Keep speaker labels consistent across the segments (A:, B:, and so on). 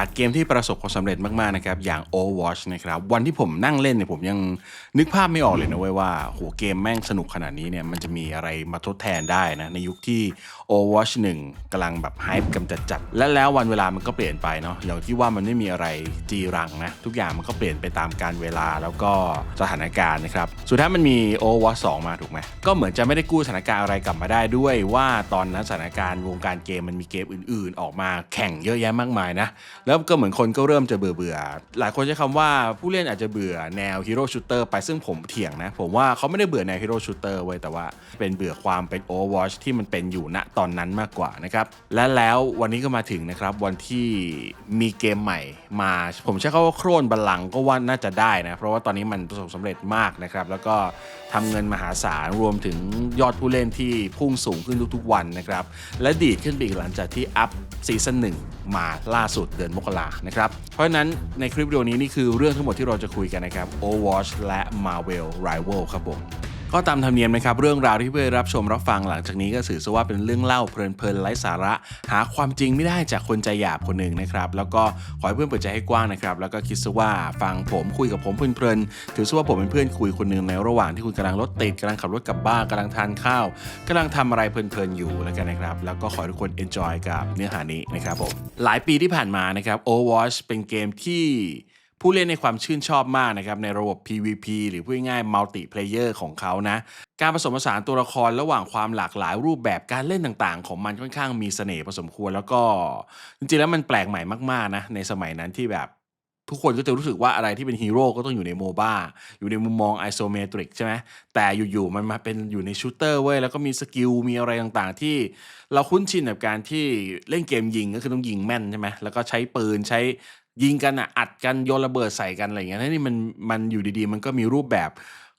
A: จากเกมที่ประสบความสำเร็จมากๆนะครับอย่าง Overwatch นะครับวันที่ผมนั่งเล่นเนี่ยผมยังนึกภาพไม่ออกเลยนะเว้ยว่าโหเกมแม่งสนุกขนาดนี้เนี่ยมันจะมีอะไรมาทดแทนได้นะในยุคที่ Overwatch 1กำลังแบบไฮป์กำจัดจัดและแล้ววันเวลามันก็เปลี่ยนไปเนาะอย่างที่ว่ามันไม่มีอะไรจีรังนะทุกอย่างมันก็เปลี่ยนไปตามการเวลาแล้วก็สถานการณ์นะครับสุดท้ายมันมี Overwatch 2 มาถูกไหมก็เหมือนจะไม่ได้กู้สถานการณ์อะไรกลับมาได้ด้วยว่าตอนนั้นสถานการณ์วงการเกมมันมีเกมอื่น ๆ ออกมาแข่งเยอะแยะมากมายนะแล้วก็เหมือนคนก็เริ่มจะเบื่อเบื่อๆหลายคนใช้คำว่าผู้เล่นอาจจะเบื่อแนวฮีโร่ชูเตอร์ไปซึ่งผมเถียงนะ ผมว่าเขาไม่ได้เบื่อแนวฮีโร่ชูเตอร์ไว้แต่ว่าเป็นเบื่อความเป็น Overwatch ที่มันเป็นอยู่ณตอนนั้นมากกว่านะครับ และแล้ววันนี้ก็มาถึงนะครับ วันที่มีเกมใหม่มา ผมใช้คำว่าโครนบัลลังก็ว่าน่าจะได้นะ เพราะว่าตอนนี้มันประสบสำเร็จมากนะครับ แล้วก็ทำเงินมหาศาลรวมถึงยอดผู้เล่นที่พุ่งสูงขึ้นทุกๆวันนะครับ และดีดขึ้นไปอีกหลังจากที่อัพซีซั่นหนึ่งมาล่าสุดเดือนมกรานะครับ เพราะฉะนั้นในคลิปวิดีโอนี้นี่คือเรื่องทั้งหมดที่เราจะคุยกันนะครับ Overwatch และ Marvel Rival ครับผม ก็ตามธรรมเนียมนะครับเรื่องราวที่เพื่อนรับชมรับฟังหลังจากนี้ก็ถือซะว่าเป็นเรื่องเล่าเพลินๆไร้สาระ หาความจริงไม่ได้จากคนใจหยาบคนหนึ่งนะครับแล้วก็ขอให้เพื่อนเปิดใจให้กว้างนะครับแล้วก็คิดซะว่าฟังผมคุยกับผมเพลินๆถือซะว่าผมเป็นเพื่อนคุยคนหนึ่งในระหว่างที่คุณกำลังรถติดกำลังขับรถกลับบ้านกำลังทานข้าวกำลังทำอะไรเพลินๆอยู่แล้วกันนะครับแล้วก็ขอทุกคน enjoy กับเนื้อหานี้นะครับผมหลายปีที่ผ่านมานะครับ Overwatch เป็นเกมที่ ผู้เล่นในความชื่นชอบมากนะครับในระบบ PVP หรือพูดง่ายๆ Multiplayer ของเขานะ การผสมผสานตัวละครระหว่างความหลากหลายรูปแบบการเล่นต่างๆ ของมันค่อนข้างมีเสน่ห์พอสมควร แล้วก็จริงๆแล้วมันแปลกใหม่มากๆนะในสมัยนั้นที่แบบทุกคนก็จะรู้สึกว่าอะไรที่เป็นฮีโร่ก็ต้องอยู่ในโมบ้าอยู่ในมุมมองไอโซเมตริกใช่ไหมแต่อยู่ๆมันมาเป็นอยู่ในชูเตอร์เว้ย แล้วก็มีสกิล มีอะไรต่างๆ ที่เราคุ้นชินกับการที่เล่นเกมยิงก็คือต้องยิงแม่นใช่ไหมแล้วก็ใช้ปืนใช้ ยิงกันอะอัดกันโยนระเบิดใส่กันอะไรอย่างเงี้ยนี่มันมันอยู่ดีๆ มันก็มีรูปแบบ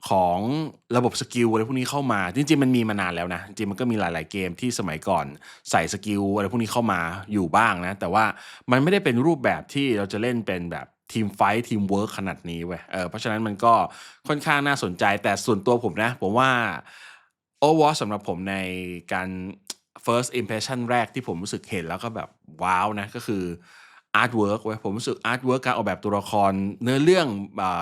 A: ของระบบสกิลอะไรพวกนี้เข้ามา จริงๆมันมีมานานแล้วนะ จริงมันก็มีหลายๆเกมที่สมัยก่อนใส่สกิลอะไรพวกนี้เข้ามาอยู่บ้างนะ แต่ว่ามันไม่ได้เป็นรูปแบบที่เราจะเล่นเป็นแบบทีมไฟท์ทีมเวิร์คขนาดนี้เว้ยเออเพราะฉะนั้นมันก็ค่อนข้างน่าสนใจแต่ส่วนตัวผมนะ ผมว่า Overwatch สำหรับผมในการ first impression แรกที่ผมรู้สึกเห็นแล้วก็แบบว้าวนะ ก็คือ อาร์ตเวิร์กเว้ยผมรู้สึกอาร์ตเวิร์กการออกแบบตัวละคร เนื้อเรื่อง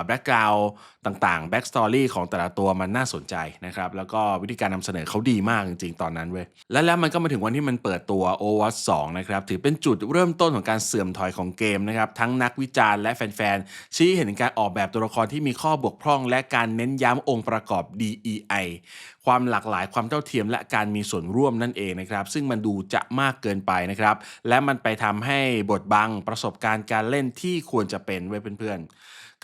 A: แบ็กกราวด์ ต่างๆ back story ของแต่ละตัวมันน่าสนใจนะครับแล้วก็วิธีการนำเสนอเขาดีมากจริงๆ ตอนนั้นเว้ยและแล้วมันก็มาถึงวันที่มันเปิดตัว Overwatch 2นะครับถือเป็นจุดเริ่มต้นของการเสื่อมถอยของเกมนะครับทั้งนักวิจารณ์และแฟนๆชี้เห็นการออกแบบตัวละครที่มีข้อบกพร่อง และการเน้นย้ำองค์ประกอบ DEI ความหลากหลายความเท่าเทียมและการมีส่วนร่วมนั่นเองนะครับซึ่งมันดูจะมากเกินไปนะครับและมันไปทำให้บทบังประสบการณ์การเล่นที่ควรจะเป็นไว้เพื่อนๆ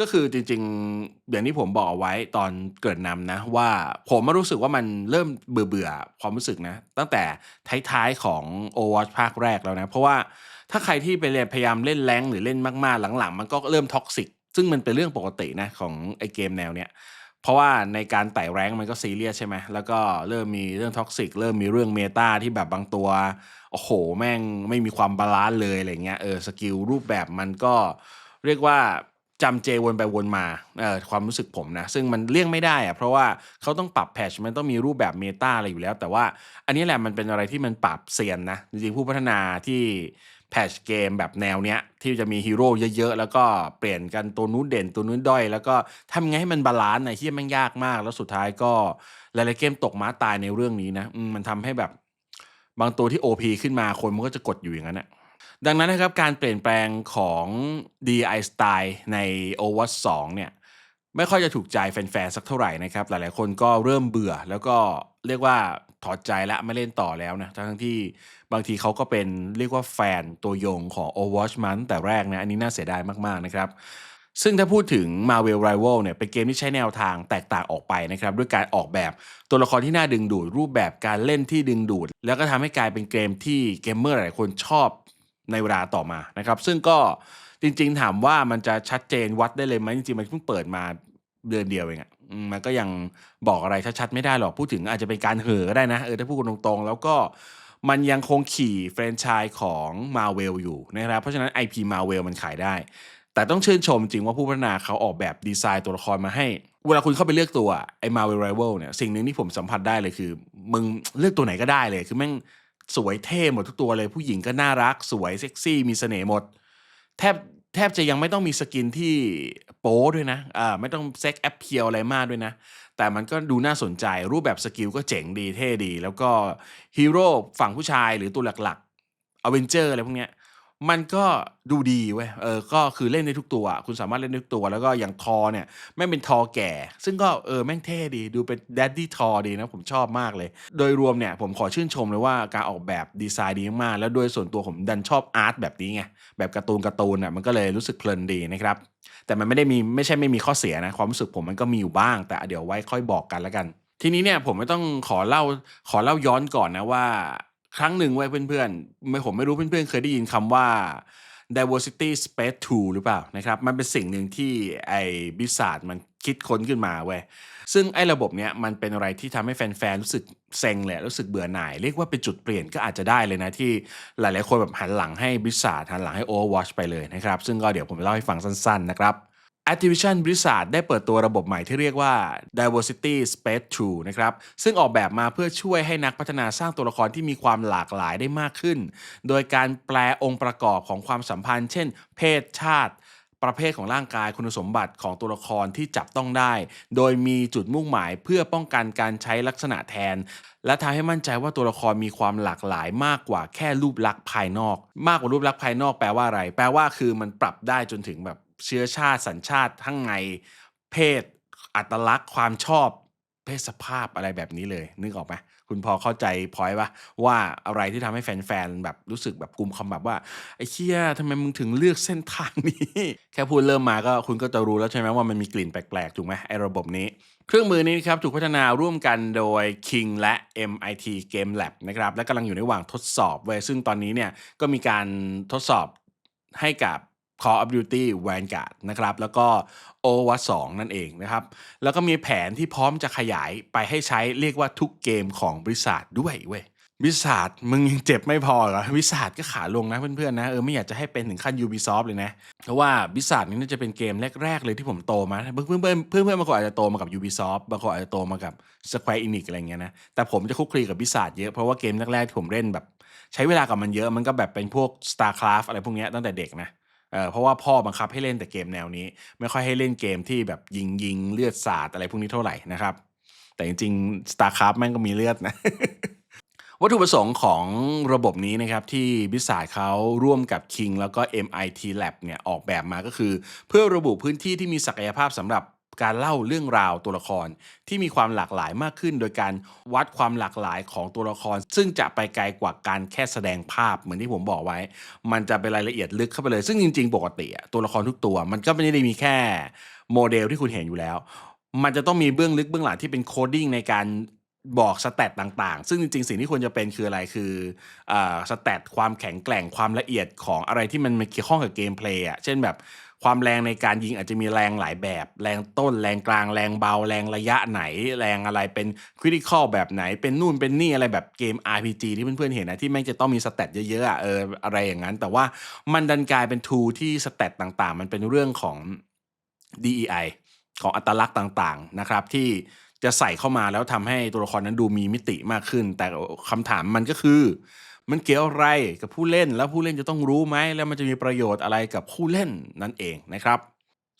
A: ก็คือจริงๆ อย่างที่ผมบอกเอาไว้ตอนเกิดนำนะ ว่าผมมารู้สึกว่ามันเริ่มเบื่อเบื่อๆความรู้สึกนะ ตั้งแต่ท้ายๆของ Overwatch ภาคแรกแล้วนะ เพราะว่าถ้าใครที่ไปเรียนพยายามเล่นแรงหรือเล่นมากๆ หลังๆ มันก็เริ่มท็อกซิกซึ่งมันเป็นเรื่องปกตินะของไอเกมแนวเนี้ยเพราะว่าในการไต่แรงมันก็ซีเรียสใช่ไหม แล้วก็เริ่มมีเรื่องท็อกซิก เริ่มมีเรื่องเมตาที่แบบบางตัว โอ้โห แม่งไม่มีความบาลานซ์เลยอะไรเงี้ย เออ สกิลรูปแบบมันก็เรียกว่า จำเจวนไปวนมาเออความรู้สึกผมนะ ซึ่งมันเลี่ยงไม่ได้อะเพราะว่าเขาต้องปรับแพชมันต้องมีรูปแบบเมตาอะไรอยู่แล้ว แต่ว่าอันนี้แหละมันเป็นอะไรที่มันปรับเซียนนะ จริงๆผู้พัฒนาที่แพชเกมแบบแนวเนี้ยที่จะมีฮีโร่เยอะๆ แล้วก็เปลี่ยนกันตัวนู้นเด่นตัวนู้นด้อย แล้วก็ทำไงให้มันบาลานซ์ในที่มันยากมาก แล้วสุดท้ายก็หลายๆเกมตกม้าตายในเรื่องนี้นะมันทำให้แบบบางตัวที่ OP ขึ้นมาคนมันก็จะกดอยู่อย่างนั้นนะ ดังนั้นนะครับการเปลี่ยนแปลงของ DI Style ใน Overwatch 2 เนี่ยไม่ค่อยจะถูกใจแฟนๆสักเท่าไหร่นะครับ หลายๆคนก็เริ่มเบื่อแล้วก็เรียกว่าถอดใจและไม่เล่นต่อแล้วนะทั้งที่บางทีเขาก็เป็นเรียกว่าแฟนตัวยงของ Overwatch มาตั้งแต่แรกนะ อันนี้น่าเสียดายมาก ๆ นะครับ ซึ่งถ้าพูดถึง Marvel Rival เนี่ยเป็นเกมที่ใช้แนวทางแตกต่างออกไปนะครับ ด้วยการออกแบบตัวละครที่น่าดึงดูด รูปแบบการเล่นที่ดึงดูด แล้วก็ทำให้กลายเป็นเกมที่เกมเมอร์หลายคนชอบ ในเวลาต่อมานะครับ ซึ่งก็จริง ๆ ถามว่ามันจะชัดเจนวัดได้เลยไหมจริงๆมันเพิ่งเปิดมาเดือนเดียวเองอะมันก็ยังบอกอะไรชัดๆไม่ได้หรอกพูดถึงอาจจะเป็นการเห่อก็ได้นะเออถ้าพูดตรงๆ แล้วก็มันยังคงขี่แฟรนไชส์ของ Marvel อยู่นะครับ เพราะฉะนั้น IP Marvel มันขายได้ แต่ต้องชื่นชมจริงว่าผู้พัฒนาเขาออกแบบดีไซน์ตัวละครมาให้ เวลาคุณเข้าไปเลือกตัวไอ้ Marvel Rival เนี่ยสิ่งหนึ่งที่ผมสัมผัสได้เลยคือ มึงเลือกตัวไหนก็ได้เลยคือแม่ง สวยเท่หมดทุกตัวเลยผู้หญิงก็น่ารักสวยเซ็กซี่มีเสน่ห์หมด แทบแทบจะยังไม่ต้องมีสกินที่โป้ด้วยนะอ่าไม่ต้องเซ็กแอปเพียวอะไรมากด้วยนะ แต่มันก็ดูน่าสนใจรูปแบบสกิลก็เจ๋งดีเท่ดี แล้วก็ฮีโร่ฝั่งผู้ชายหรือตัวหลักๆอเวนเจอร์อะไรพวกเนี้ย มันก็ดูดีเว้ย เออ ก็คือเล่นได้ทุกตัว คุณสามารถเล่นได้ทุกตัว แล้วก็อย่างทอเนี่ยแม่งเป็นทอแก่ ซึ่งก็เออแม่งเท่ดี ดูเป็นแดดดี้ทอดีนะ ผมชอบมากเลย โดยรวมเนี่ยผมขอชื่นชมเลยว่าการออกแบบดีไซน์ดีมาก แล้วโดยส่วนตัวผมดันชอบอาร์ตแบบนี้ไง แบบการ์ตูนการ์ตูนอะมันก็เลยรู้สึกเพลินดีนะครับ แต่มันไม่ได้มีไม่ใช่ไม่มีข้อเสียนะ ความรู้สึกผมมันก็มีอยู่บ้าง แต่เดี๋ยวไว้ค่อยบอกกันแล้วกัน ทีนี้เนี่ยผมไม่ต้องขอเล่าขอเล่าย้อนก่อนนะว่า ครั้งหนึ่งไว้เพื่อนๆไม่ผมไม่รู้เพื่อนๆเคยได้ยินคำว่า diversity space tool หรือเปล่านะครับ มันเป็นสิ่งหนึ่งที่ไอ้บิสาดมันคิดค้นขึ้นมาเว้ย ซึ่งไอ้ระบบเนี้ยมันเป็นอะไรที่ทำให้แฟนๆ รู้สึกเซ็งเลยรู้สึกเบื่อหน่าย เรียกว่าเป็นจุดเปลี่ยนก็อาจจะได้เลยนะ ที่หลายๆ คนแบบหันหลังให้บิสาดหันหลังให้ Overwatch ไปเลยนะครับ ซึ่งก็เดี๋ยวผมจะเล่าให้ฟังสั้นๆ นะครับ Activision Blizzard ได้เปิดตัวระบบใหม่ที่เรียกว่า Diversity Space 2 นะครับ ซึ่งออกแบบมาเพื่อช่วยให้นักพัฒนาสร้างตัวละครที่มีความหลากหลายได้มากขึ้น โดยการแปลองค์ประกอบของความสัมพันธ์ เช่น เพศชาติ ประเภทของร่างกายคุณสมบัติของตัวละครที่จับต้องได้ โดยมีจุดมุ่งหมายเพื่อป้องกันการใช้ลักษณะแทน และทำให้มั่นใจว่าตัวละครมีความหลากหลายมากกว่าแค่รูปลักษณ์ภายนอก มากกว่ารูปลักษณ์ภายนอกแปลว่าอะไร แปลว่าคือมันปรับได้จนถึงแบบ เชื้อชาติสัญชาติทั้งในเพศอัตลักษณ์ความชอบเพศสภาพอะไรแบบนี้เลย นึกออกไหมคุณพอเข้าใจพอยปะว่าอะไรที่ทำให้แฟนๆแบบรู้สึกแบบกุมคำแบบว่า ไอ้เชี่ยทำไมมึงถึงเลือกเส้นทางนี้ แค่พูดเริ่มมาก็คุณก็จะรู้แล้วใช่ไหมว่ามันมีกลิ่นแปลกๆ ถูกไหมไอ้ระบบนี้ เครื่องมือนี้ครับถูกพัฒนาร่วมกันโดย King และ MIT Game Lab นะครับและกำลังอยู่ในระหว่างทดสอบเว้ยซึ่งตอนนี้เนี่ยก็มีการทดสอบให้กับ Call of Duty Vanguard นะครับแล้วก็ Overwatch 2 นั่นเองนะครับ แล้วก็มีแผนที่พร้อมจะขยายไปให้ใช้เรียกว่าทุกเกมของบริษัทด้วยเว้ยบริษัทมึงยังเจ็บไม่พอเหรอบริษัทก็ขาลงนะเพื่อนๆนะเออไม่อยากจะให้เป็นถึงขั้น Ubisoft เลยนะ เพราะว่าบริษัทนี้น่าจะเป็นเกมแรก ๆ เลยที่ผมโตมาเพื่อนๆเพื่อนๆบางคนอาจจะโตมากับ Ubisoft บางคนอาจจะโตมากับ Square Enix อะไรเงี้ยนะแต่ผมจะคุกคลีกับบริษัทเยอะเพราะว่าเกมแรกๆที่ผมเล่นแบบ ใช้เวลากับมันเยอะมันก็แบบเป็นพวก StarCraft อะไรพวกเนี้ยตั้งแต่เด็กนะ เออเพราะว่าพ่อบังคับให้เล่นแต่เกมแนวนี้ ไม่ค่อยให้เล่นเกมที่แบบยิงยิงเลือดสาดอะไรพวกนี้เท่าไหร่นะครับ แต่จริงๆ StarCraft แม่งก็มีเลือดนะวัตถุประสงค์ของระบบนี้นะครับที่บิสายเขาร่วมกับ King แล้วก็ MIT Lab เนี่ยออกแบบมาก็คือ เพื่อระบุพื้นที่ที่มีศักยภาพสำหรับ การเล่าเรื่องราวตัวละครที่มีความหลากหลายมากขึ้น โดยการวัดความหลากหลายของตัวละคร ซึ่งจะไปไกลกว่าการแค่แสดงภาพเหมือนที่ผมบอกไว้ มันจะเป็นรายละเอียดลึกเข้าไปเลย ซึ่งจริง ๆ ปกติตัวละครทุกตัว มันก็ไม่ได้มีแค่โมเดลที่คุณเห็นอยู่แล้ว มันจะต้องมีเบื้องลึกเบื้องหลังที่เป็นโคดดิ้งในการบอกสแตตต่างๆ ซึ่งจริงๆ สิ่งที่ควรจะเป็นคืออะไรคืออสแตตความแข็งแกร่งความละเอียดของอะไรที่มันเกี่ยวข้องกับเกมเพลย์อะ เช่นแบบ ความแรงในการยิงอาจจะมีแรงหลายแบบ แรงต้น แรงกลาง แรงเบา แรงระยะไหน แรงอะไรเป็นคริติคอลแบบไหน เป็นนู่นเป็นนี่อะไรแบบเกม RPG ที่เพื่อนๆเห็นนะที่แม่งจะต้องมีสแตตเยอะๆอะเอออะไรอย่างนั้น แต่ว่ามันดันกลายเป็นทูที่สแตตต่างๆ มันเป็นเรื่องของ DEI ของอัตลักษณ์ต่างๆนะครับที่จะใส่เข้ามาแล้วทำให้ตัวละครนั้นดูมีมิติมากขึ้น แต่คำถามมันก็คือ มันเกี่ยวอะไรกับผู้เล่น แล้วผู้เล่นจะต้องรู้ไหมแล้วมันจะมีประโยชน์อะไรกับผู้เล่นนั่นเองนะครับ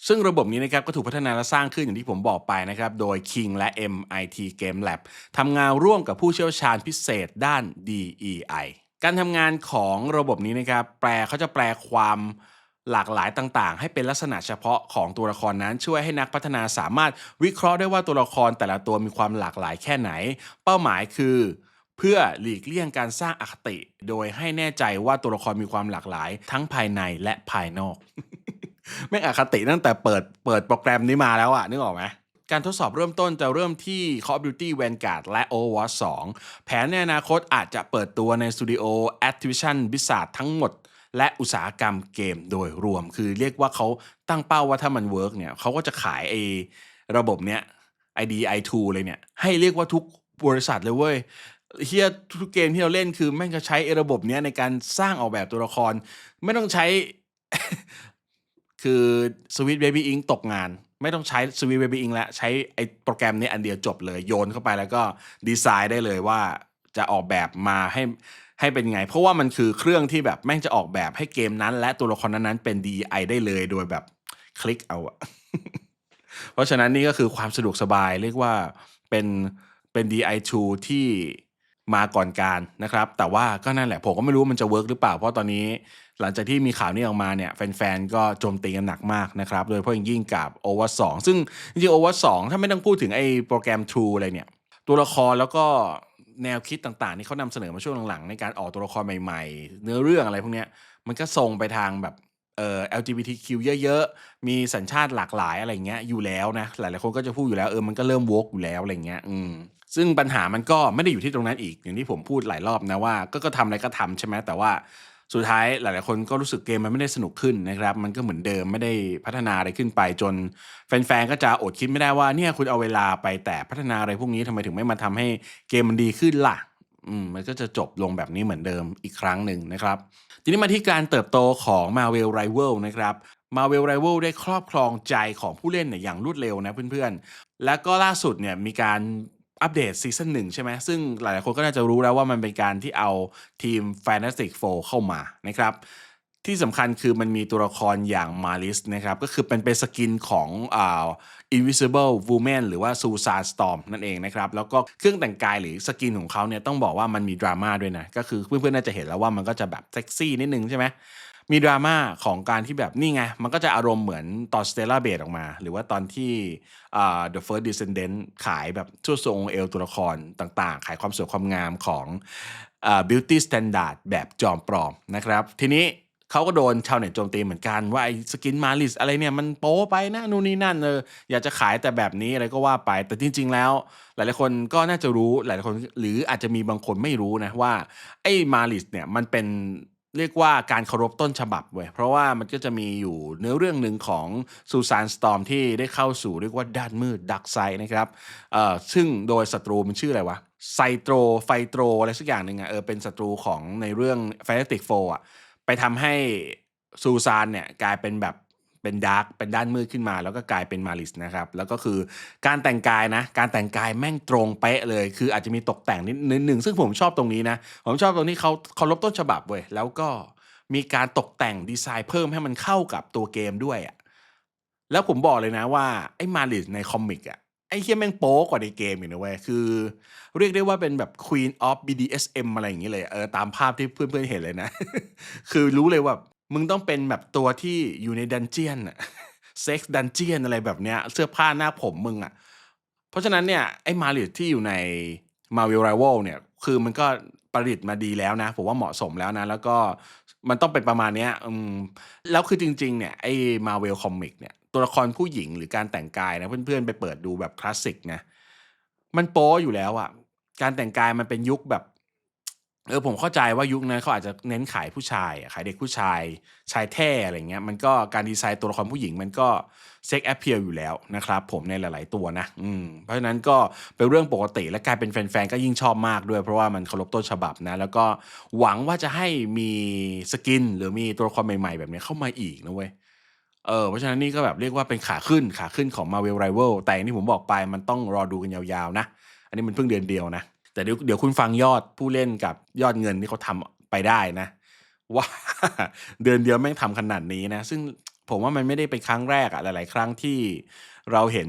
A: ซึ่งระบบนี้นะครับก็ถูกพัฒนาและสร้างขึ้นอย่างที่ผมบอกไปนะครับ โดย King และ MIT Game Lab ทำงานร่วมกับผู้เชี่ยวชาญพิเศษด้าน DEI การทำงานของระบบนี้นะครับ แปลเขาจะแปลความหลากหลายต่างๆ ให้เป็นลักษณะเฉพาะของตัวละครนั้นช่วยให้นักพัฒนาสามารถวิเคราะห์ได้ว่าตัวละครแต่ละตัวมีความหลากหลายแค่ไหน เป้าหมายคือ เพื่อหลีกเลี่ยงการสร้างอคติ โดยให้แน่ใจว่าตัวละครมีความหลากหลาย ทั้งภายในและภายนอกแม่งอคติตั้งแต่เปิดเปิดโปรแกรมนี้มาแล้วอะนึกออกไหมการทดสอบเริ่มต้นจะเริ่มที่ Call of Duty Vanguard และ Overwatch 2 แผนในอนาคตอาจจะเปิดตัวในสตูดิโอ Activision Blizzard ทั้งหมด และอุตสาหกรรมเกมโดยรวม คือเรียกว่าเขาตั้งเป้าว่าถ้ามันเวิร์กเนี่ยเขาก็จะขายไอ้ระบบเนี้ย IDI2 เลยเนี่ย ให้เรียกว่าทุกบริษัทเลยเว้ย เฮียทุกเกมที่เราเล่นคือแม่งจะใช้ระบบเนี้ยในการสร้างออกแบบตัวละคร ไม่ต้องใช้ คือ Sweet Baby Ink ตกงาน ไม่ต้องใช้ Sweet Baby Ink แล้วใช้ไอ้โปรแกรมนี้อันเดียวจบเลยโยนเข้าไปแล้วก็ดีไซน์ได้เลยว่าจะออกแบบมาให้ให้เป็นไง เพราะว่ามันคือเครื่องที่แบบแม่งจะออกแบบให้เกมนั้น และตัวละครนั้นๆเป็น DI ได้เลยโดยแบบคลิกเอาอะเพราะฉะนั้นนี่ก็คือความสะดวกสบายเรียกว่าเป็นเป็น DI2 ที่ มาก่อนการนะครับ แต่ว่าก็นั่นแหละผมก็ไม่รู้ว่ามันจะเวิร์กหรือเปล่า เพราะตอนนี้หลังจากที่มีข่าวนี้ออกมาเนี่ยแฟนๆ ก็โจมตีกันหนักมากนะครับ โดยเฉพาะยิ่งกับ Overwatch 2ซึ่งจริงๆ Overwatch 2ถ้าไม่ต้องพูดถึงไอ้โปรแกรม True อะไรเนี่ย ตัวละครแล้วก็แนวคิดต่างๆ ที่เขานำเสนอมาช่วงหลังๆ ในการออกตัวละครใหม่ๆ เนื้อเรื่องอะไรพวกเนี้ยมันก็ส่งไปทางแบบเอ่อ LGBTQ เยอะๆ มีสัญชาติหลากหลายอะไรเงี้ยอยู่แล้วนะ หลายๆคนก็จะพูดอยู่แล้วเออมันก็เริ่มวกอยู่แล้วอะไรเงี้ยอืม ซึ่งปัญหามันก็ไม่ได้อยู่ที่ตรงนั้นอีก อย่างที่ผมพูดหลายรอบนะว่า ก็ก็ทำอะไรก็ทำใช่ไหมแต่ว่าสุดท้ายหลายๆคนก็รู้สึกเกมมันไม่ได้สนุกขึ้นนะครับ มันก็เหมือนเดิมไม่ได้พัฒนาอะไรขึ้นไป จนแฟนๆก็จะอดคิดไม่ได้ว่าเนี่ยคุณเอาเวลาไปแต่พัฒนาอะไรพวกนี้ทำไมถึงไม่มาทำให้เกมมันดีขึ้นล่ะอืมมันก็จะจบลงแบบนี้เหมือนเดิมอีกครั้งหนึ่งนะครับ ทีนี้มาที่การเติบโตของ Marvel Rival นะครับ Marvel Rival ได้ครอบครองใจของผู้เล่นเนี่ยอย่างรวดเร็วนะเพื่อนๆ แล้วก็ล่าสุดเนี่ยมีการ อัปเดตซีซั่นหนึ่งใช่ไหมซึ่งหลายๆคนก็น่าจะรู้แล้วว่ามันเป็นการที่เอาทีม Fantastic Four เข้ามานะครับที่สำคัญคือมันมีตัวละครอย่างมาริสนะครับก็คือเป็นเป็นสกินของอ่า Invisible Woman หรือว่า Suicide Storm นั่นเองนะครับแล้วก็เครื่องแต่งกายหรือสกินของเขาเนี่ยต้องบอกว่ามันมีดราม่าด้วยนะ ก็คือเพื่อนๆน่าจะเห็นแล้วว่ามันก็จะแบบเซ็กซี่นิดนึงใช่ไหม มีดราม่าของการที่แบบนี่ไง มันก็จะอารมณ์เหมือนตอน Stella b a s e ออกมา หรือว่าตอนที่อ่า The First Descendant ขายแบบชั่วทรงเอลตัวละครต่างๆ ขายความสวยความงามของอ่า Beauty Standard แบบจอมปลอมนะครับ ทีนี้เขาก็โดนชาวเน็ตโจมตีเหมือนกันว่าไอ้สกินมาลิสอะไรเนี่ยมันโป๊ไปนะนู่นนี่นั่นเอออยากจะขายแต่แบบนี้อะไรก็ว่าไป แต่จริง ๆ แล้ว หลายๆคนก็น่าจะรู้หลายๆคน หรืออาจจะมีบางคนไม่รู้นะว่าไอ้มาลิสเนี่ยมันเป็น เรียกว่าการเคารพต้นฉบับเว้ยเพราะว่ามันก็จะมีอยู่เนื้อเรื่องหนึ่งของซูซานสตอมที่ได้เข้าสู่เรียกว่าด้านมืดดักไซนะครับเอ่อซึ่งโดยศัตรูมันชื่ออะไรวะไซโตรไฟโตรอะไรสักอย่างหนึ่งอะเออเป็นศัตรูของในเรื่องแฟนติกโฟอะไปทำให้ซูซานเนี่ยกลายเป็นแบบ เป็นดาร์กเป็นด้านมืดขึ้นมา แล้วก็กลายเป็นมาริสนะครับ แล้วก็คือการแต่งกายนะ การแต่งกายแม่งตรงเป๊ะเลย คืออาจจะมีตกแต่งนิดหนึ่งซึ่งผมชอบตรงนี้นะ ผมชอบตรงที่เขาเคารพต้นฉบับเว้ยแล้วก็มีการตกแต่งดีไซน์เพิ่มให้มันเข้ากับตัวเกมด้วยอะแล้วผมบอกเลยนะว่าไอ้มาริสในคอมิกอะไอ้เฮียแม่งโป๊กว่าในเกมอีกนะเว้ย คือ เรียกได้ว่าเป็นแบบ Queen of BDSM อะไรอย่างนี้เลย เออ ตามภาพที่เพื่อนๆเห็นเลยนะ คือรู้เลยว่า มึงต้องเป็นแบบตัวที่อยู่ในดันเจียนอะเซ็กซ์ดันเจียนอะไรแบบเนี้ย เสื้อผ้าหน้าผมมึงอะเพราะฉะนั้นเนี่ย ไอ้มาริสที่อยู่ใน Marvel Rival เนี่ย คือมันก็ประดิษฐ์มาดีแล้วนะ ผมว่าเหมาะสมแล้วนะ แล้วก็มันต้องเป็นประมาณเนี้ยอืมแล้วคือจริง ๆ เนี่ย ไอ้ Marvel Comic เนี่ย ตัวละครผู้หญิงหรือการแต่งกายนะ เพื่อนๆ ไปเปิดดูแบบคลาสสิกนะ มันโป๊อยู่แล้วอะการแต่งกายมันเป็นยุคแบบ เออผมเข้าใจว่ายุคนั้นเขาอาจจะเน้นขายผู้ชายขายเด็กผู้ชายชายแท้อะไรเงี้ยมันก็การดีไซน์ตัวละครผู้หญิงมันก็เซ็กแอพเพียลอยู่แล้วนะครับผมในหลาย ๆ ตัวนะอืมเพราะฉะนั้นก็เป็นเรื่องปกติและกลายเป็นแฟน ๆ ก็ยิ่งชอบมากด้วย เพราะว่ามันเคารพต้นฉบับนะ แล้วก็หวังว่าจะให้มีสกิน หรือมีตัวละครใหม่ ๆ แบบนี้เข้ามาอีกนะเว้ยเออเพราะฉะนั้นนี่ก็แบบเรียกว่าเป็นขาขึ้นขาขึ้นของ Marvel Rival แต่อย่างที่ผมบอกไปมันต้องรอดูกันยาว ๆ นะ อันนี้มันเพิ่งเดือนเดียวนะ แต่เดี๋ยวเดี๋ยวคุณฟังยอดผู้เล่นกับยอดเงินที่เขาทำไปได้นะ ว่าเดือนเดียวแม่งทำขนาดนี้นะ ซึ่งผมว่ามันไม่ได้เป็นครั้งแรกอะหลาย ๆ ครั้งที่เราเห็น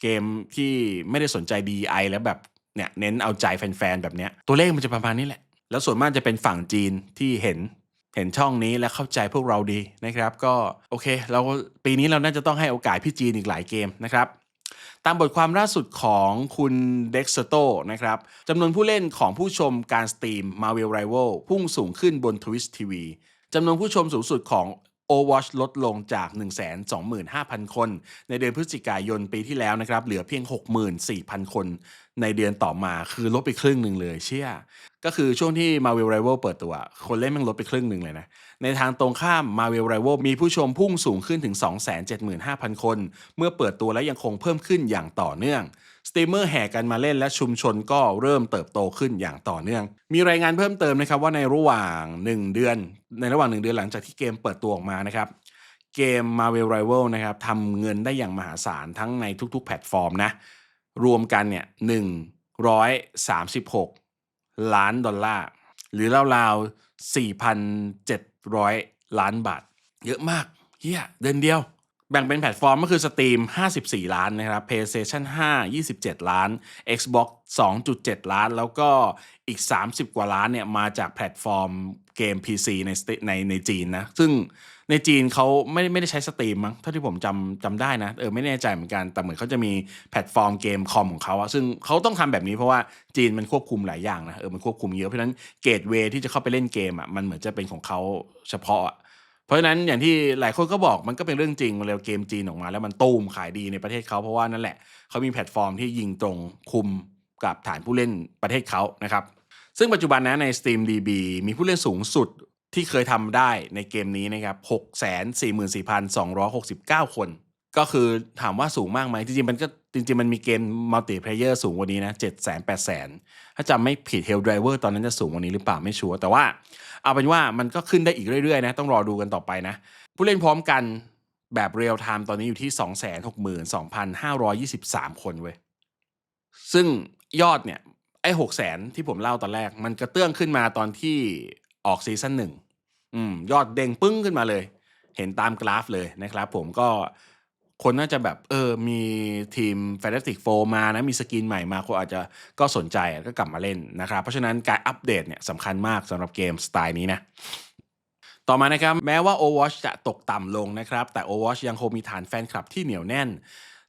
A: เกมที่ไม่ได้สนใจ DI แล้วแบบเนี่ยเน้นเอาใจแฟน ๆ แบบเนี้ยตัวเลขมันจะประมาณนี้แหละ แล้วส่วนมากจะเป็นฝั่งจีนที่เห็นเห็นช่องนี้และเข้าใจพวกเราดีนะครับ ก็โอเค เราปีนี้เราน่าจะต้องให้โอกาสพี่จีนอีกหลายเกมนะครับ ตามบทความล่าสุดของคุณเด็กสโตนะครับจำนวนผู้เล่นของผู้ชมการสตรีม Marvel Rival พุ่งสูงขึ้นบน Twitch TV จำนวนผู้ชมสูงสุดของ Overwatch ลดลงจาก 125,000 คน ในเดือนพฤศจิกายนปีที่แล้วนะครับ เหลือเพียง 64,000 คน ในเดือนต่อมาคือลดไปครึ่งหนึ่งเลยเชี่ยก็คือช่วงที่ Marvel Rival เปิดตัว คนเล่นมันลดไปครึ่งหนึ่งเลยนะ ในทางตรงข้าม Marvel Rival มีผู้ชมพุ่งสูงขึ้นถึง 275,000 คน เมื่อเปิดตัวและยังคงเพิ่มขึ้นอย่างต่อเนื่องสตรีมเมอร์แห่กันมาเล่นและชุมชนก็เริ่มเติบโตขึ้นอย่างต่อเนื่อง มีรายงานเพิ่มเติมนะครับว่าในระหว่าง 1 เดือน ในระหว่าง 1 เดือนหลังจากที่เกมเปิดตัวออกมานะครับเกม Marvel Rival นะครับทำเงินได้อย่างมหาศาลทั้งในทุกๆ แพลตฟอร์มนะ รวมกันเนี่ย136ล้านดอลลาร์ หรือราวๆ4,700ล้านบาท เยอะมากเฮียเดือนเดียว แบ่งเป็นแพลตฟอร์มก็คือ Steam 54 ล้านนะครับ PlayStation 5 27 ล้าน Xbox 2.7 ล้าน แล้วก็อีก 30 กว่าล้านเนี่ยมาจากแพลตฟอร์มเกม PC ในในในจีนนะ ซึ่ง ในจีนเขาไม่ไม่ได้ใช้สตรีมมั้งเท่าที่ผมจำจำได้นะเออไม่แน่ใจเหมือนกันแต่เหมือนเขาจะมีแพลตฟอร์มเกมคอมของเขาอะซึ่งเขาต้องทำแบบนี้เพราะว่าจีนมันควบคุมหลายอย่างนะเออมันควบคุมเยอะเพราะฉะนั้นเกตเวที่จะเข้าไปเล่นเกมอะมันเหมือนจะเป็นของเขาเฉพาะอะเพราะฉะนั้นอย่างที่หลายคนก็บอกมันก็เป็นเรื่องจริงเวลาเกมจีนออกมา แล้วมันตูมขายดีในประเทศเขาเพราะว่านั่นแหละเขามีแพลตฟอร์มที่ยิงตรงคุมกับฐานผู้เล่นประเทศเขานะครับซึ่งปัจจุบันนะใน Steam DB มีผู้เล่นสูงสุด ที่เคยทำได้ในเกมนี้นะครับ644,269 คน ก็คือถามว่าสูงมากไหมจริงๆมันก็จริงๆมันมีเกมมัลติเพลเยอร์สูงกว่านี้นะ7 0 0 0 0 8 0 0 0 ถ้าจำไม่ผิด Hell Driver ตอนนั้นจะสูงกว่านี้หรือเปล่าไม่ชัวร์แต่ว่าเอาเป็นว่ามันก็ขึ้นได้อีกเรื่อยๆนะต้องรอดูกันต่อไปนะ ผู้เล่นพร้อมกันแบบเรียลไทม์ตอนนี้อยู่ที่ 262,523 คนเว้ยซึ่งยอดเนี่ยไอ้หกแสนที่ผมเล่าตอนแรก มันกระเตื้องขึ้นมาตอนที่ ออกซีซั่นหนึ่งอยอดเด้งปึ้งขึ้นมาเลย เห็นตามกราฟเลยนะครับ ผมก็คนน่าจะแบบเออมีทีม Fantastic Four มานะ มีสกินใหม่มาคนอาจจะก็สนใจก็กลับมาเล่นนะครับ เพราะฉะนั้นการอัปเดตเนี่ยสำคัญมากสำหรับเกมสไตล์นี้นะ ต่อมานะครับ แม้ว่า Overwatch จะตกต่ำลงนะครับ แต่ Overwatch ยังคงมีฐานแฟนคลับที่เหนียวแน่น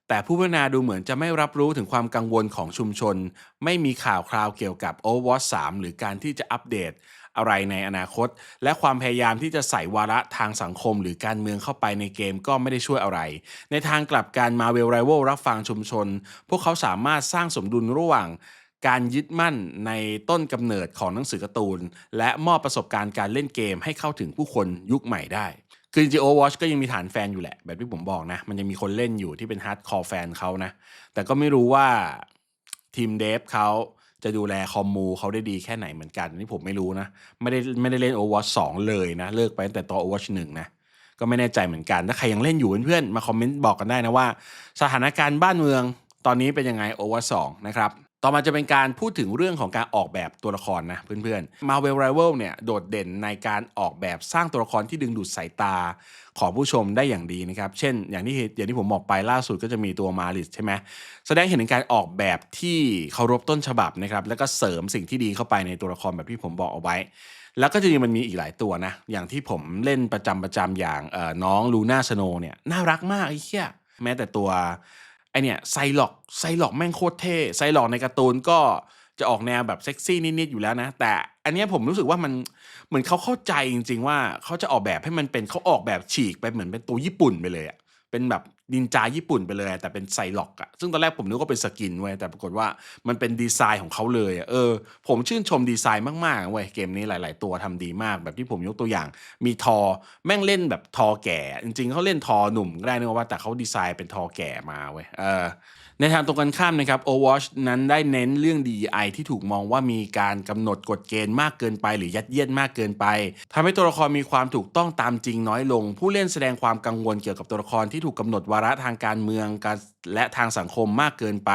A: แต่ผู้พัฒนาดูเหมือนจะไม่รับรู้ถึงความกังวลของชุมชน ไม่มีข่าวคราวเกี่ยวกับ Overwatch 3 หรือการที่จะอัปเดต อะไรในอนาคต และความพยายามที่จะใส่วาระทางสังคม หรือการเมืองเข้าไปในเกมก็ไม่ได้ช่วยอะไร ในทางกลับการมาเวลไรเวลรับฟังชุมชน พวกเขาสามารถสร้างสมดุลระหว่างการยึดมั่นในต้นกำเนิดของหนังสือการ์ตูน และมอบประสบการณ์การเล่นเกมให้เข้าถึงผู้คนยุคใหม่ได้คือจริงๆ Overwatch ก็ยังมีฐานแฟนอยู่แหละ แบบที่ผมบอกนะ มันยังมีคนเล่นอยู่ที่เป็นฮาร์ดคอร์แฟนเขานะ แต่ก็ไม่รู้ว่าทีมเดฟเขา จะดูแลคอมมูเขาได้ดีแค่ไหนเหมือนกันนี่ผมไม่รู้นะ ไม่ได้ไม่ได้เล่น Overwatch 2 เลยนะ เลิกไปตั้งแต่ตอน Overwatch 1 นะ ก็ไม่แน่ใจเหมือนกัน ถ้าใครยังเล่นอยู่เพื่อนๆมาคอมเมนต์บอกกันได้นะว่า สถานการณ์บ้านเมืองตอนนี้เป็นยังไง Overwatch 2 นะครับ ต่อมาจะเป็นการพูดถึงเรื่องของการออกแบบตัวละครนะเพื่อนๆ Marvel Rival เนี่ยโดดเด่นในการออกแบบสร้างตัวละครที่ดึงดูดสายตาของผู้ชมได้อย่างดีนะครับ เช่น อย่างที่อย่างที่ผมบอกไปล่าสุดก็จะมีตัวมาริสใช่ไหมแสดงเห็นถึงการออกแบบที่เคารพต้นฉบับนะครับแล้วก็เสริมสิ่งที่ดีเข้าไปในตัวละครแบบที่ผมบอกเอาไว้ แล้วก็จริงๆมันมีอีกหลายตัวนะ อย่างที่ผมเล่นประจำประจำอย่างน้องลูน่าสโนเนี่ยน่ารักมากไอ้เหี้ยแม้แต่ตัว ไอเนี่ยไซล็อกไซล็อกแม่งโคตรเท่ไซล็อกในการ์ตูนก็จะออกแนวแบบเซ็กซี่นิดๆอยู่แล้วนะ แต่อันนี้ผมรู้สึกว่ามันเหมือนเขาเข้าใจจริง ๆ ว่าเขาจะออกแบบให้มันเป็นเขาออกแบบฉีกไปเหมือนเป็นตัวญี่ปุ่นไปเลยอะเป็นแบบ ดินจาญี่ปุ่นไปเลย แต่เป็นไซล็อกอะซึ่งตอนแรกผมนึกว่าเป็นสกินเว้ยแต่ปรากฏว่ามันเป็นดีไซน์ของเขาเลยเออ ผมชื่นชมดีไซน์มากๆเว้ยเกมนี้หลาย ๆ ตัวทำดีมาก แบบที่ผมยกตัวอย่าง มีทอแม่งเล่นแบบทอแก่ จริง ๆเขาเล่นทอหนุ่มก็ได้นะว่าแต่เขาดีไซน์เป็นทอแก่มาเว้ยเออ ในทางตรงกันข้ามนะครับ Overwatch นั้นได้เน้นเรื่อง DEI ที่ถูกมองว่ามีการกำหนดกฎเกณฑ์มากเกินไป หรือยัดเยียดมากเกินไปทำให้ตัวละครมีความถูกต้องตามจริงน้อยลง ผู้เล่นแสดงความกังวลเกี่ยวกับตัวละครที่ถูกกำหนดวาระทางการเมืองและทางสังคมมากเกินไป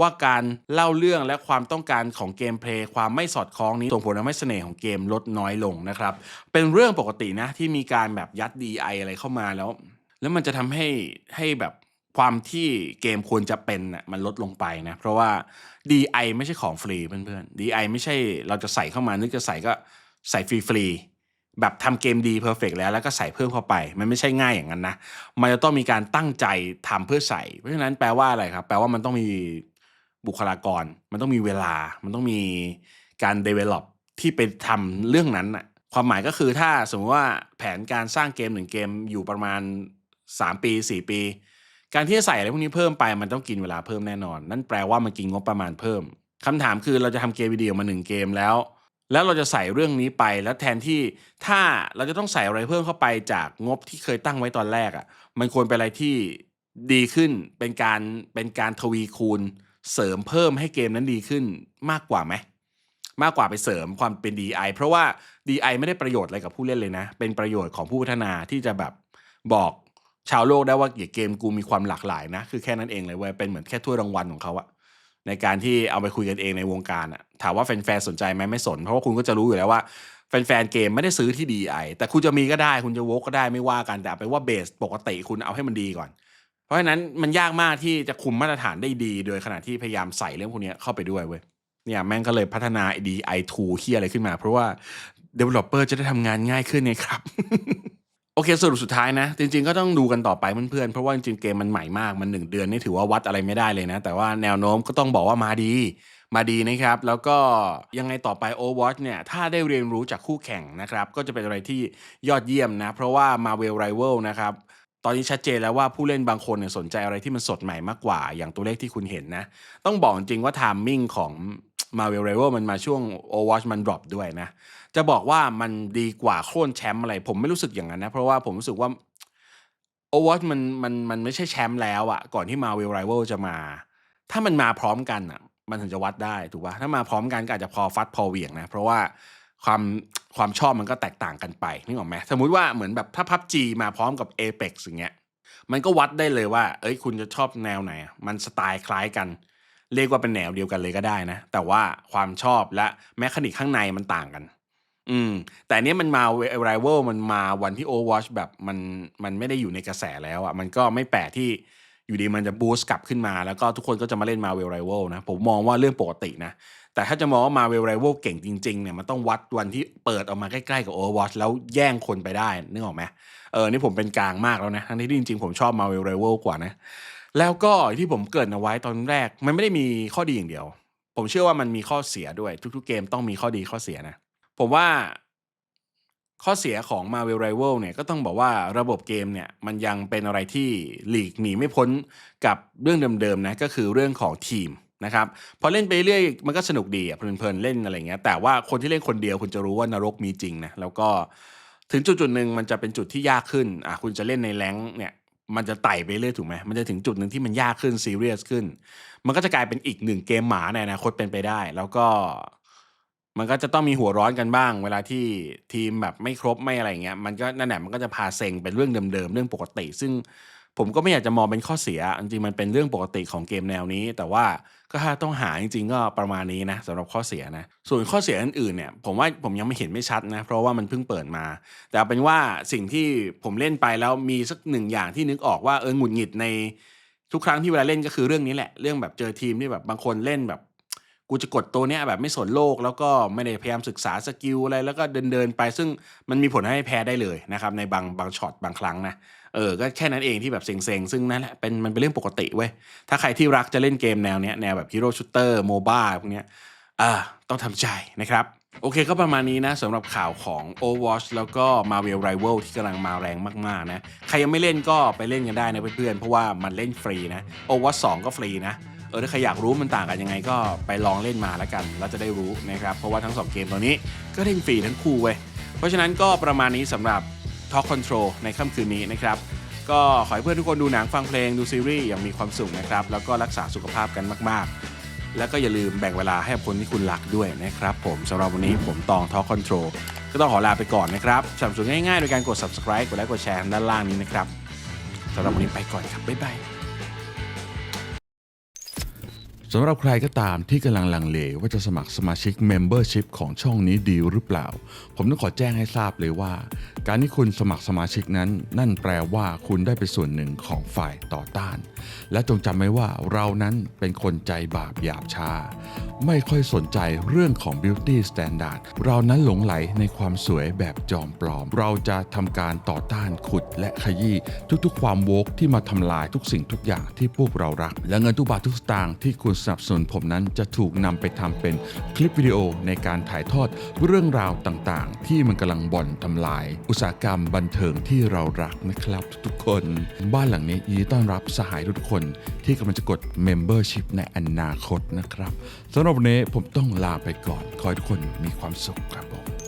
A: ว่าการเล่าเรื่องและความต้องการของเกมเพลย์ความไม่สอดคล้องนี้ส่งผลทำให้เสน่ห์ของเกมลดน้อยลงนะครับเป็นเรื่องปกตินะที่มีการแบบยัด DEI อะไรเข้ามาแล้ว แล้วมันจะทำให้ให้แบบ ความที่เกมควรจะเป็นน่ะมันลดลงไปนะ เพราะว่า DI ไม่ใช่ของฟรีเพื่อนๆ DI ไม่ใช่เราจะใส่เข้ามานึกจะใส่ก็ใส่ฟรีๆแบบทำเกมดีเพอร์เฟกแล้วแล้วก็ใส่เพิ่มเข้าไป มันไม่ใช่ง่ายอย่างนั้นนะ มันจะต้องมีการตั้งใจทำเพื่อใส่ เพราะฉะนั้นแปลว่าอะไรครับ แปลว่ามันต้องมีบุคลากร มันต้องมีเวลา มันต้องมีการ develop ที่ไปทำเรื่องนั้นน่ะความหมายก็คือถ้าสมมติว่าแผนการสร้างเกมหนึ่งเกมอยู่ประมาณ 3 ปี 4 ปี การที่จะใส่อะไรพวกนี้เพิ่มไปมันต้องกินเวลาเพิ่มแน่นอน นั่นแปลว่ามันกินงบประมาณเพิ่มคำถามคือเราจะทำเกมวิดีโอมาหนึ่งเกมแล้ว แล้วเราจะใส่เรื่องนี้ไปแล้วแทนที่ถ้าเราจะต้องใส่อะไรเพิ่มเข้าไปจากงบที่เคยตั้งไว้ตอนแรกอะ่ะ มันควรเป็นอะไรที่ดีขึ้นเป็นการเป็นการทวีคูณเสริมเพิ่มให้เกมนั้นดีขึ้นมากกว่าไหมมากกว่าไปเสริมความเป็น DI เพราะว่า DI ไม่ได้ประโยชน์อะไรกับผู้เล่นเลยนะ เป็นประโยชน์ของผู้พัฒนาที่จะแบบบอก ชาวโลกได้ว่าเกมกูมีความหลากหลายนะ คือแค่นั้นเองเลยเว้ยเป็นเหมือนแค่ถ้วยรางวัลของเขาอะในการที่เอาไปคุยกันเองในวงการอะถามว่าแฟนๆสนใจไหมไม่สน เพราะว่าคุณก็จะรู้อยู่แล้วว่าแฟนๆเกมไม่ได้ซื้อที่ DI แต่คุณจะมีก็ได้คุณจะวกก็ได้ไม่ว่ากันแต่เอาไปนว่าเบสปกติคุณเอาให้มันดีก่อน เพราะฉะนั้นมันยากมากที่จะคุมมาตรฐานได้ดี โดยขณะที่พยายามใส่เรื่องพวกนี้เข้าไปด้วยเว้ยเนี่ยแม่งก็เลยพัฒนา DI tool ที่อะไรขึ้นมา เพราะว่า developer จะได้ทำงานง่ายขึ้นไงครับ โอเคสรุปสุดท้ายนะ จริงๆก็ต้องดูกันต่อไปเพื่อนๆ เพราะว่าจริงๆเกมมันใหม่มากมันหนึ่งเดือนนี่ถือว่าวัดอะไรไม่ได้เลยนะ แต่ว่าแนวโน้มก็ต้องบอกว่ามาดี มาดีนะครับ แล้วก็ยังไงต่อไป Overwatch เนี่ย ถ้าได้เรียนรู้จากคู่แข่งนะครับ ก็จะเป็นอะไรที่ยอดเยี่ยมนะ เพราะว่า Marvel Rival นะครับตอนนี้ชัดเจนแล้วว่าผู้เล่นบางคนเนี่ยสนใจอะไรที่มันสดใหม่มากกว่า อย่างตัวเลขที่คุณเห็นนะ ต้องบอกจริงว่า timing ของ Marvel Rival มันมาช่วง Overwatch มัน drop ด้วยนะ จะบอกว่ามันดีกว่าโค่นแชมป์อะไร ผมไม่รู้สึกอย่างนั้นนะ เพราะว่าผมรู้สึกว่า Overwatch มันมันมันไม่ใช่แชมป์แล้วอะก่อนที่ Marvel Rival จะมา ถ้ามันมาพร้อมกันอะมันถึงจะวัดได้ถูกป่ะถ้ามาพร้อมกันก็อาจจะพอฟัดพอเหวี่ยงนะ เพราะว่าความความชอบมันก็แตกต่างกันไปนึกออกไหมสมมุติว่าเหมือนแบบถ้าพับจีมาพร้อมกับ Apex อย่างเงี้ยมันก็วัดได้เลยว่า เอ้ย คุณจะชอบแนวไหน มันสไตล์คล้ายกัน เรียกว่าเป็นแนวเดียวกันเลยก็ได้นะ แต่ว่าความชอบและแมคานิกข้างในมันต่างกัน อืม แต่อันเนี้ยมันมา Rival มันมาวันที่ Overwatch แบบมันมันไม่ได้อยู่ในกระแสแล้วอะมันก็ไม่แปลกที่อยู่ดีมันจะบูสต์กลับขึ้นมา แล้วก็ทุกคนก็จะมาเล่น Marvel Rival นะ ผมมองว่าเรื่องปกตินะ แต่ถ้าจะมองว่า Marvel Rival เก่งจริงๆเนี่ยมันต้องวัดวันที่เปิดออกมาใกล้ๆกับ Overwatch แล้วแย่งคนไปได้นึกออกไหมเออนี่ผมเป็นกลางมากแล้วนะทั้งที่จริงๆผมชอบ Marvel Rival กว่านะ แล้วก็ที่ผมเกริดเอาไว้ตอนแรก มันไม่ได้มีข้อดีอย่างเดียว ผมเชื่อว่ามันมีข้อเสียด้วย ทุกๆเกมต้องมีข้อดีข้อเสียนะ ผมว่าข้อเสียของ Marvel Rival เนี่ยก็ต้องบอกว่าระบบเกมเนี่ยมันยังเป็นอะไรที่หลีกหนีไม่พ้นกับเรื่องเดิมๆนะก็คือเรื่องของทีมนะครับพอเล่นไปเรื่อยมันก็สนุกดีอะเพลินๆเล่นอะไรเงี้ยแต่ว่าคนที่เล่นคนเดียวคุณจะรู้ว่านรกมีจริงนะแล้วก็ถึงจุดจุดๆหนึ่งมันจะเป็นจุดที่ยากขึ้นอะคุณจะเล่นในแรงเนี่ย มันจะไต่ไปเรื่อยถูกไหมมันจะถึงจุดหนึ่งที่มันยากขึ้นซีเรียสขึ้น มันก็จะกลายเป็นอีกหนึ่งเกมหมาในอนาคตเป็นไปได้ แล้วก็มันก็จะต้องมีหัวร้อนกันบ้าง เวลาที่ทีมแบบไม่ครบไม่อะไรเงี้ยมันก็นั่นแหละมันก็จะพาเซ็งเป็นเรื่องเดิมๆเรื่องปกติ ซึ่ง ผมก็ไม่อยากจะมองเป็นข้อเสีย จริงมันเป็นเรื่องปกติของเกมแนวนี้ แต่ว่าก็ถ้าต้องหาจริงๆก็ประมาณนี้นะสำหรับข้อเสียนะ ส่วนข้อเสียอื่นๆเนี่ยผมว่าผมยังไม่เห็นไม่ชัดนะ เพราะว่ามันเพิ่งเปิดมา แต่เป็นว่าสิ่งที่ผมเล่นไปแล้วมีสักหนึ่งอย่างที่นึกออกว่าเออหงุดหงิดในทุกครั้งที่เวลาเล่นก็คือเรื่องนี้แหละ เรื่องแบบเจอทีมที่แบบบางคนเล่นแบบ กูจะกดตัวเนี้ยแบบไม่สนโลก แล้วก็ไม่ได้พยายามศึกษาสกิลอะไรแล้วก็เดินเดินไป ซึ่งมันมีผลให้แพ้ได้เลยนะครับในบางบางช็อตบางครั้งนะ เออก็แค่นั้นเองที่แบบเซ็งๆ ซึ่งนั่นแหละเป็นมันเป็นเรื่องปกติเว้ย ถ้าใครที่รักจะเล่นเกมแนวเนี้ยแนวแบบฮีโร่ชูเตอร์โมบ้าพวกเนี้ยอ่าต้องทำใจนะครับโอเคก็ประมาณนี้นะสำหรับข่าวของ Overwatch แล้วก็ Marvel Rival ที่กำลังมาแรงมากๆนะ ใครยังไม่เล่นก็ไปเล่นกันได้นะเพื่อนๆ เพราะว่ามันเล่นฟรีนะ Overwatch 2 ก็ฟรีนะ เออถ้าใครอยากรู้มันต่างกันยังไงก็ไปลองเล่นมาแล้วกัน แล้วจะได้รู้นะครับ เพราะว่าทั้ง 2 เกมตัวนี้ก็เล่นฟรีทั้งคู่เว้ย เพราะฉะนั้นก็ประมาณนี้สำหรับ Talk Control ในค่ำคืนนี้นะครับ ก็ขอให้เพื่อนทุกคนดูหนังฟังเพลงดูซีรีส์อย่างมีความสุขนะครับ แล้วก็รักษาสุขภาพกันมากๆ แล้วก็อย่าลืมแบ่งเวลาให้กับคนที่คุณรักด้วยนะครับผมสำหรับวันนี้ผมตอง Talk Control ก็ต้องขอลาไปก่อนนะครับสนับสนุนง่ายๆโดยการกด subscribe กดไลค์กดแชร์ด้านล่างนี้นะครับสำหรับวันนี้ไปก่อนครับบ๊ายบาย สำหรับใครก็ตามที่กำลังลังเลว่าจะสมัครสมาชิก Membership ของช่องนี้ดีหรือเปล่า ผมต้องขอแจ้งให้ทราบเลยว่า การที่คุณสมัครสมาชิกนั้น นั่นแปลว่าคุณได้เป็นส่วนหนึ่งของฝ่ายต่อต้าน และจงจำไว้ว่าเรานั้นเป็นคนใจบาปหยาบช้า ไม่ค่อยสนใจเรื่องของ beauty standard เรานั้นหลงไหลในความสวยแบบจอมปลอม เราจะทำการต่อต้านขุดและขยี้ทุกๆ ความโวกที่มาทำลายทุกสิ่งทุกอย่างที่พวกเรารัก และเงินทุกบาททุกสตางค์ที่คุณสนับสนุนผมนั้นจะถูกนำไปทำเป็นคลิปวิดีโอในการถ่ายทอดเรื่องราวต่างๆ ที่มันกำลังบ่อนทำลาย อุตสาหกรรมบันเทิงที่เรารักนะครับทุกๆคน บ้านหลังนี้ยินดีต้อนรับสหายทุกคนที่กำลังจะกด Membership ในอนาคตนะครับสำหรับวันนี้ผมต้องลาไปก่อน ขอให้ทุกคนมีความสุขครับผม